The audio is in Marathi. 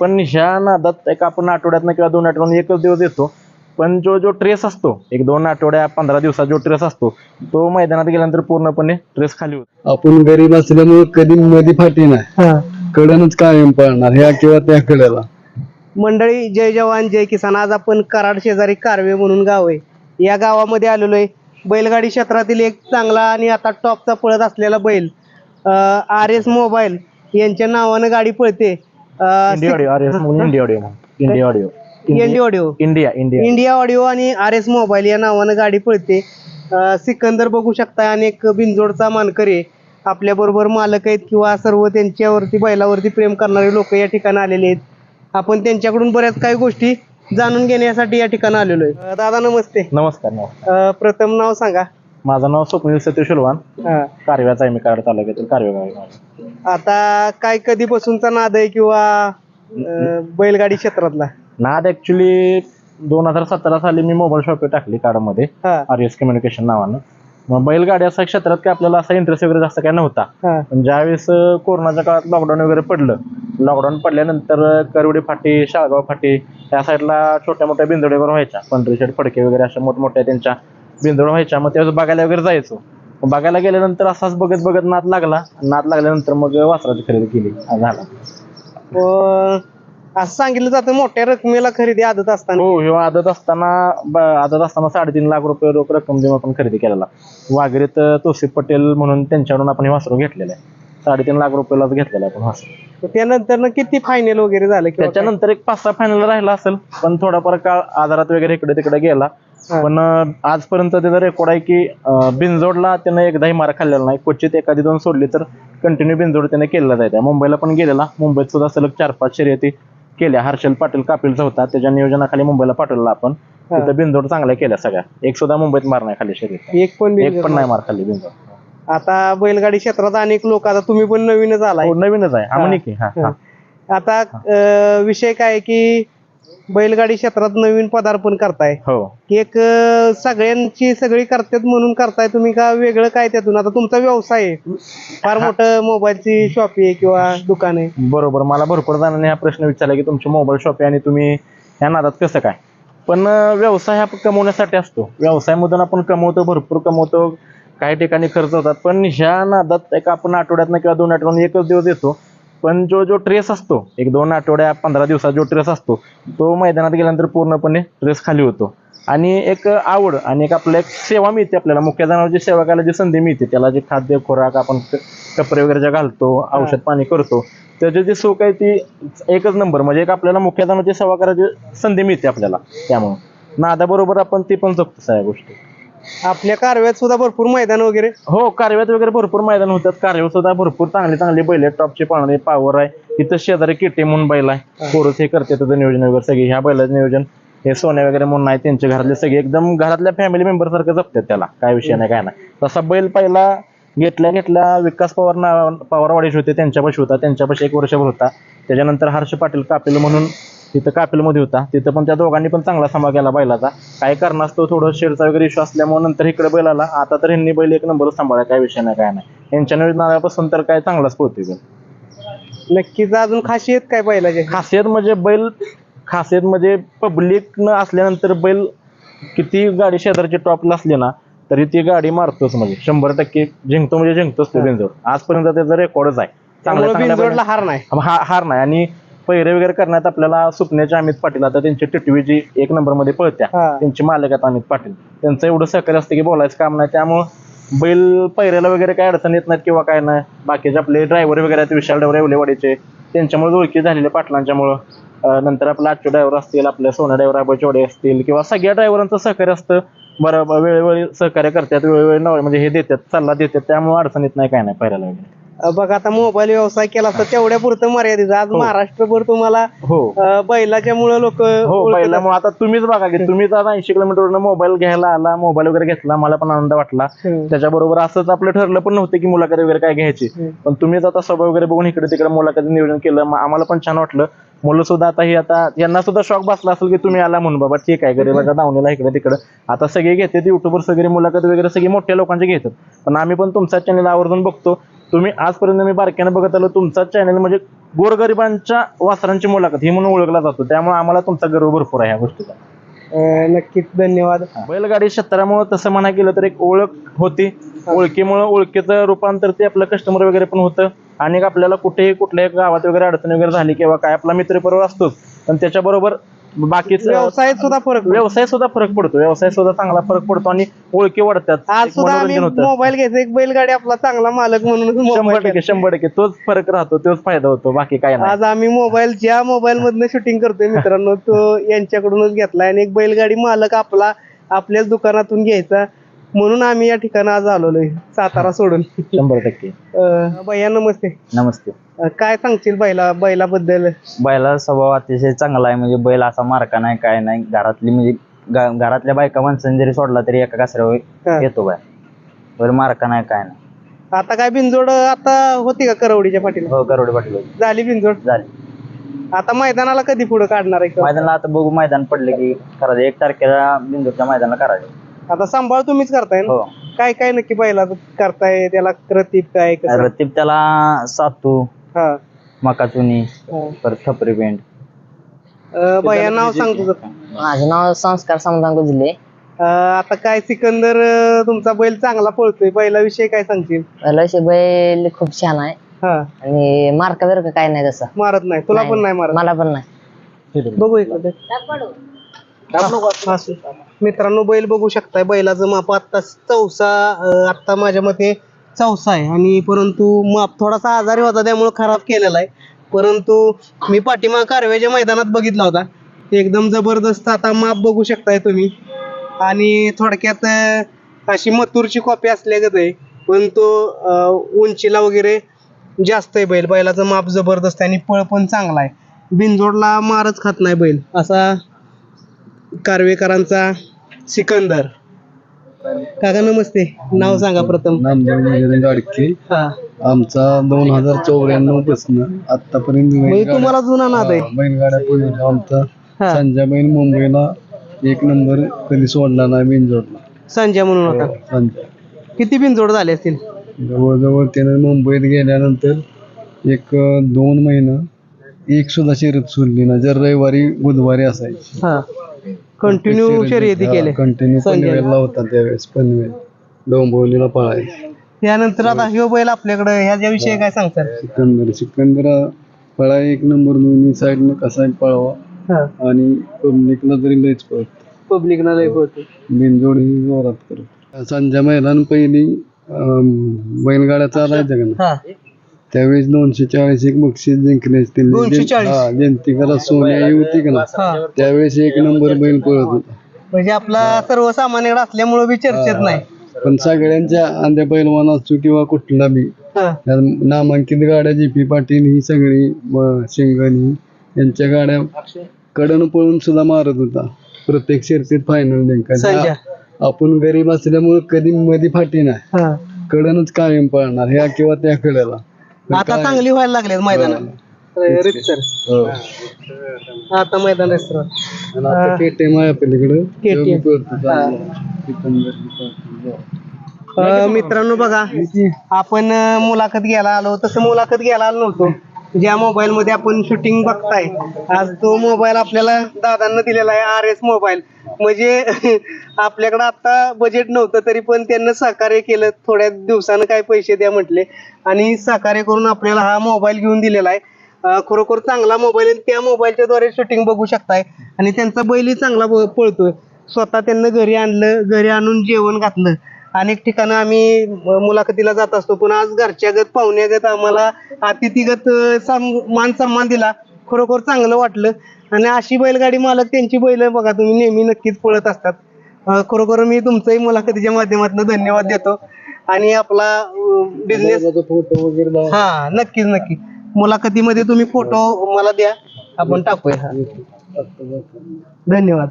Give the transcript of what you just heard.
पण ह्या नादात एक आपण आठवड्यातनं किंवा दोन आठवड्यात एकच दिवस येतो पण जो जो ट्रेस असतो एक दोन आठवड्या पंधरा दिवसात जो ट्रेस असतो तो मैदानात गेल्यानंतर पूर्णपणे ट्रेस खाली होतो. आपण गरीब असल्यामुळे कधी मध्ये फाटी नाही. कडनच कायम पळणार ह्या किंवा त्या कडेला. मंडळी जय जवान जय किसान. आज आपण कराड शेजारी कारवे म्हणून गाव आहे. या गावामध्ये आलेलो आहे बैलगाडी क्षेत्रातील एक चांगला आणि आता टॉपचा पळत असलेला बैल आर एस मोबाईल यांच्या नावानं गाडी पळते. India audio India audio India audio. ND audio. India India. India audio आणि आर एस मोबाईल या नावानं गाडी पळते. सिकंदर बघू शकता अनेक बिनजोडचा मानकरी आपल्या बरोबर मालक आहेत किंवा सर्व त्यांच्यावरती बैलावरती प्रेम करणारे लोक या ठिकाणी आलेले आहेत. आपण त्यांच्याकडून बऱ्याच काही गोष्टी जाणून घेण्यासाठी या ठिकाणी आलेलो आहे. दादा नमस्ते. नमस्कार प्रथम नाव सांगा. माझं नाव स्वप्नील सतीश शुलवान हा. कारव्याचा आहे मी कराड तालुक्यातील कारवे गाव आहे माझं. आता काय कधीपासूनचा नाद आहे किंवा अं, बैलगाडी क्षेत्रातला? नाद ऍक्च्युली दोन हजार सतरा साली मी मोबाईल शॉप टाकली कारमध्ये हा. आर एस कम्युनिकेशन नावानं. मग बैलगाडी असा क्षेत्रात काय आपल्याला असा इंटरेस्ट वगैरे जास्त काय नव्हता. हा. पण ज्यावेळेस अं, कोरोनाच्या काळात लॉकडाऊन वगैरे पडलं लॉकडाऊन पडल्यानंतर अं, करवडी फाटी शाळगाव फाटी त्या साईडला छोट्या मोठ्या बिंदोडे वगैरे व्हायच्या. पंढरी शेट फडके वगैरे अशा मोठमोठ्या त्यांच्या बिंदोड व्हायच्या. मग त्यावेळेस बघायला वगैरे जायचो. बघायला गेल्यानंतर असाच बघत बघत नाद लागला. नाद लागल्यानंतर मग वासराची खरेदी केली. हा झाला. व असं सांगितलं जातं मोठ्या रकमेला खरेदी आदत असताना. हो ह्यो आदत असताना ब- आदत असताना साडेतीन लाख रुपये रोख रक्कम देऊन आपण खरेदी केलेला. वाघेरीत तोसिफ पटेल म्हणून त्यांच्याकडून आपण हे वासरू घेतलेलं आहे. साडेतीन लाख रुपयालाच घेतलेलं आहे आपण वासरू. त्यानंतर किती फायनल वगैरे झालं किंवा काय? त्याच्यानंतर एक पाच सहा फायनल राहिला असेल पण थोडाफार काळ आजारात वगैरे इकडे तिकडे गेला. हा. पण अं, आजपर्यंत त्याचा रेकॉर्ड आहे की अं, बिनजोडला त्यानं एकदाही मार खाल्लेला नाही. क्वचित एखादी दोन सोडली तर कंटिन्यू बिनजोड त्याने केलेला जायचा मुंबईला पण गेलेला. मुंबईत सुद्धा सलग चार पाच शर्यती केल्या. हर्षल पाटील कापिलचा होता त्याच्या नियोजनाखाली मुंबईला पाठवला आपण. हा. तिथं बिनजोड चांगल्या केल्या सगळ्या. एक सुद्धा मुंबईत मार नाही खाल्ली शर्यत एक पण एक बिनजोड पण नाही मार खाल्ली बिनजोड. आता बैलगाडी क्षेत्रात अनेक लोक आता तुम्ही पण नवीनच आलाय. हो नवीनच आहे. हा. हा हा. आता अं, विषय काय आहे की बैलगाडी क्षेत्रात नवीन पदार्पण करताय. हो. की एक अं, सगळ्यांची सगळी करतात म्हणून करताय तुम्ही का वेगळं काय त्यातून? आता तुमचा व्यवसाय आहे. फार मोठं मोबाईलची शॉप आहे किंवा दुकान आहे. बरोबर. मला भरपूर जणांनी हा प्रश्न विचारला की तुमची मोबाईल शॉप आहे आणि तुम्ही ह्या नादात कसं काय? पण अं, व्यवसाय हा कमवण्यासाठी असतो. व्यवसायामधून आपण कमवतो भरपूर कमवतो. काही ठिकाणी खर्च होतात. पण ह्या नादात एक आपण आठवड्यातनं किंवा दोन आठवड्यात एकच दिवस येतो पण जो जो ट्रेस असतो एक दोन आठवड्या पंधरा दिवसात जो ट्रेस असतो तो मैदानात गेल्यानंतर पूर्णपणे ट्रेस खाली होतो. आणि एक आवड आणि एक आपल्या एक सेवा मिळते आपल्याला. मुख्य जनावरची सेवा करायला जी संधी मिळते त्याला जे खाद्य खुराक आपण कपडे वगैरे जे घालतो औषध पाणी करतो त्याची जी सुख आहे ती एकच नंबर. म्हणजे एक आपल्याला मुख्य जनावरची सेवा करायची संधी मिळते आपल्याला त्यामुळं. नादाबरोबर आपण ती पण जपतो सगळ्या गोष्टी. आपल्या कारव्यात सुद्धा भरपूर मैदान वगैरे. हो कारव्यात वगैरे भरपूर मैदान होतात. कारव्यात सुद्धा भरपूर चांगले चांगले बैल आहेत. टॉपचे पाळणारे पावर आहे. इथं शेजारी केटे म्हणून बैल आहे. कोरस हे करते त्याचं नियोजन वगैरे सगळे. ह्या बैलाचं नियोजन हे सोन्या वगैरे म्हणून आहे त्यांचे घरातले सगळे. एकदम घरातल्या फॅमिली मेंबर सारखं जपतात त्याला. काय विषय नाही काय नाही. तसा बैल पहिला घेतल्या घेतल्या विकास पवार नाव पवारवाडीचे होते. त्यांच्यापाशी होता. त्यांच्यापाशी एक वर्षभर होता. त्याच्यानंतर हर्ष पाटील कापेल म्हणून तिथं कापेलमध्ये होता. तिथं पण त्या दोघांनी पण चांगला समा केला बैलाचा. काय कारणास्तव थोडं शेडचा वगैरे इश्यू असल्यामुळे नंतर इकडे बैल आला आता तर ह्यांनी बैल एक नंबर सांभाळा काय विषय नाही काय नाही. यांच्या नियोजनापासून तर काय चांगलाच पोहतोय बैल. नक्कीच अजून खासियत काय बैलाचे? खासियत म्हणजे बैल खासियत म्हणजे पब्लिक न असल्यानंतर बैल किती गाडी शेजारची टॉपला असली ना तरी ती गाडी मारतोच म्हणजे. शंभर टक्के जिंकतो म्हणजे जिंकतोच तो बिनजोड. आजपर्यंत त्याचा रेकॉर्डच आहे. चांगल्या हार नाही. हार नाही. आणि पहिरे वगैरे करण्यात आपल्याला सुपण्याचे अमित पाटील आता त्यांची टिटवी जी एक नंबरमध्ये पळत्या हा. त्यांची मालक आहेत अमित पाटील. त्यांचं एवढं सहकार्य असतं की बोलायचं काम नाही त्यामुळं बैल पहिऱ्याला वगैरे काय अडचण येत नाहीत किंवा काय नाही. बाकीचे आपले ड्रायव्हर वगैरे आहेत विशाल ड्रायव्हर एवलेवाडीचे त्यांच्यामुळे ओळखी झालेले पाटलांच्यामुळं. अं, नंतर आपले आजचे ड्रायव्हर असतील आपले सोना ड्रायव्हर आबाचोडे असतील किंवा सगळ्या ड्रायव्हरांचं सहकार्य असतं. बरोबर वेळोवेळी सहकार्य करतात वेळोवेळी नव म्हणजे हे देतात सल्ला देतात त्यामुळे अडचण येत नाही काय नाही पहिऱ्याला वगैरे. बघ आता मोबाईल व्यवसाय केला तर तेवढ्या पुरतं मर्यादित. आज हो. महाराष्ट्रभर तुम्हाला हो. बैलाच्या मुळे लोक हो पहिल्यामुळे आता तुम्हीच बघा की तुम्हीच आता ऐंशी किलोमीटरवरून मोबाईल घ्यायला आला मोबाईल वगैरे घेतला मला पण आनंद वाटला. त्याच्याबरोबर असंच आपलं ठरलं पण नव्हतं की मुलाखत वगैरे काय घ्यायची. पण तुम्हीच आता स्वभाव वगैरे बघून इकडे तिकडे मुलाखत नियोजन केलं. आम्हाला पण छान वाटलं. मुलं सुद्धा आता ही आता यांना सुद्धा शॉक बसला असेल की तुम्ही आला म्हणून बाबा ठीक आहे गरीबाच्या दावणीला इकडे तिकडे. आता सगळे घेतात युट्यूबर सगळे मुलाखत वगैरे सगळे मोठ्या लोकांचे घेतात. पण आम्ही पण तुमचा चॅनल आवर्जून बघतो. तुम्ही आजपर्यंत मी बारक्यानं बघत आलो तुमचा चॅनल म्हणजे गोरगरिबांच्या वासरांची मुलाखत ही म्हणून ओळखला जातो. त्यामुळे आम्हाला तुमचा गर्व भरपूर आहे ह्या गोष्टीचा. नक्कीच धन्यवाद. बैलगाडी क्षेत्रामुळे तसं म्हणा गेलं तर एक ओळख होती. ओळखीमुळे ओळखीचं रूपांतर ते आपलं कस्टमर वगैरे पण होतं. आणि आपल्याला कुठेही कुठल्याही गावात वगैरे अडचण वगैरे झाली किंवा काय आपला मित्रपरिवार असतोच. पण त्याच्याबरोबर बाकीचं व्यवसायात सुद्धा फरक पडतो. व्यवसाय सुद्धा फरक पडतो. व्यवसाय सुद्धा चांगला फरक पडतो आणि ओळखी वाढतात. आज एक सुद्धा आम्ही मनोरंजन होतं. मोबाईल घ्यायचा एक बैलगाडी आपला चांगला मालक म्हणून शंभर मोबाईल टक्के शंभर टक्के. तोच फरक राहतो तोच फायदा होतो. बाकी काय नाही. आज आम्ही मोबाईल ज्या मोबाईल मधनं शूटिंग करतोय मित्रांनो तो यांच्याकडूनच घेतलाय. आणि एक बैलगाडी मालक आपला आपल्याच दुकानातून घ्यायचा. म्हणून आम्ही या ठिकाणी आज आलोय सातारा सोडून. शंभर टक्के. अं, भैया नमस्ते. नमस्ते. अं, काय सांगशील बैला बैलाबद्दल? बैला स्वभाव अतिशय चांगला आहे. म्हणजे बैल असा मारका नाही काय नाही. घरातली म्हणजे घरातल्या बायका माणसाने जरी सोडला तरी एका हा. कासऱ्यावर येतो बाय. बैल मारका नाही काय नाही. आता काय बिनजोड आता होती का करवडीच्या पाठीला? हो करोडे पाटील झाली बिनजोड? झाले. आता मैदानाला कधी पुढे काढणार आहे? मैदानाला आता बघू मैदान पडले की करायचं. एक तारखेला बिंदूच्या मैदानाला करायचं. आता सांभाळ तुम्हीच करताय ना. हो. काय काय नक्की बैला करताय? त्याला रतीब काय कसं? रतीब त्याला सातू हा. मकाचुनी हा. परत खपरी पेंट. अं, भैया नाव सांग तुझं. माझं नाव संस्कार समाधान गुजले. अं, आता काय सिकंदर अं, तुमचा बैल चांगला पळतोय. बैलाविषयी काय सांगशील? पहिला बैल खूप छान आहे. हा. आणि मार्का बिरका काय नाही तसा. मारत नाही. तुला पण नाही मारत? मला पण नाही. बघू इकडे असू. मित्रांनो बैल बघू शकताय. बैलाचं माप आता चौसा अं, आता माझ्या मते चौसा आहे. आणि परंतु माप थोडासा आजारी होता त्यामुळे खराब केलेला आहे. परंतु मी पाठीमाग कारव्याच्या मैदानात बघितला होता. एकदम जबरदस्त आता माप बघू शकताय तुम्ही. आणि थोडक्यात अशी मथुरची कॉपी असल्यागत आहे. पण तो उंचीला वगैरे जास्त आहे बैल. बैलाचं माप जबरदस्त आहे आणि पळ पण चांगला आहे. बिनजोडला मारच खात नाही बैल. असा कारवेकरांचा सिकंदर. काका नमस्ते. नाव सांगा प्रथम. नामदेव गाडके. हा. आमचा दोन हजार चौऱ्याण्णव पासन आतापर्यंत म्हणजे तुम्हाला जुना नाद आहे. बैलगाड्या पळवल्या. आमचा हा. संजयबाई मुंबईला एक नंबर कधी सोडला नाही बिनजोडला. संजय म्हणून होता. संजय. किती बिनजोड झाले असतील? जवळजवळ त्यानं मुंबईत गेल्यानंतर एक अं, दोन महिना एक सुद्धा शर्यत सोडली ना जर रविवारी बुधवारी असायची. हा. कंटिन्यू शर्यती केले. कंटिन्यू. पनवेलला होता त्यावेळेस पनवेल डोंबिवलीला पळायचा त्यानंतर आता ह्यो बैल आपल्याकडे ह्याच्या विषयी काय सांगतात सिकंदर सिकंदर पळा एक नंबर दोन्ही साईडनं कसा पळावा. हा. आणि पब्लिकला तरी लयच पळत. पब्लिकला लय पळतो. बिनजोड ही जोरात करत. संजय मैदान पहिली अं, बैलगाड्या चालायच्या का ना हा. त्यावेळेस दोनशे चाळीस एक बक्षीस जिंकले असतील 240? हा जयंतिकाला सोन्या होती का ना हा त्यावेळेस एक नंबर बैल पळत होता म्हणजे आपला सर्वसामान्य असल्यामुळे बी चर्चेत नाही. पण सगळ्यांच्या आंध्या पैलवान असो किंवा कुठला बी हा. नामांकित गाड्या जी पी पाटील ही सगळी व शिंगणी यांच्या गाड्या कडन पळून सुद्धा मारत होता. प्रत्येक शर्तीत फायनल संजय. जिंकायचा आपण गरीब असल्यामुळे कधी मध्ये फाटी नाही. हा. कडनच कायम पळणार ह्या किंवा त्या कडेला आता चांगली व्हायला लागले मैदान. रितसर हो. आता मैदान रितसर आहे आपल्याकडं. अ, मित्रांनो बघा आपण मुलाखत घ्यायला आलो. तसं मुलाखत घ्यायला आलो नव्हतो. ज्या मोबाईल मध्ये आपण शूटिंग बघताय आज तो मोबाईल आपल्याला दादांना दिलेला आहे आर एस मोबाईल म्हणजे आपल्याकडे आता बजेट नव्हतं तरी पण त्यांना सहकार्य केलं. थोड्या दिवसानं काय पैसे द्या म्हटले. आणि सहकार्य करून आपल्याला हा मोबाईल घेऊन दिलेला आहे. खरोखर चांगला मोबाईल आहे. त्या मोबाईलच्या द्वारे शूटिंग बघू शकताय. आणि त्यांचा बैलही चांगला पळतोय. स्वतः त्यांना घरी आणलं घरी आणून जेवण घातलं. अनेक ठिकाणं आम्ही मुलाखतीला जात असतो. पण आज घरच्यागत पाहुण्यागत आम्हाला अतिथीगत सम- मान सन्मान दिला. खरोखर चांगलं वाटलं. आणि अशी बैलगाडी मालक त्यांची बैल बघा तुम्ही नेहमी नक्कीच पळत असतात. अ, खरोखर मी तुमचंही मुलाखतीच्या माध्यमातून धन्यवाद देतो. आणि आपला बिझनेस फोटो वगैरे लावा. हा नक्कीच नक्की मुलाखतीमध्ये तुम्ही फोटो मला द्या. आपण टाकूया. हा. धन्यवाद.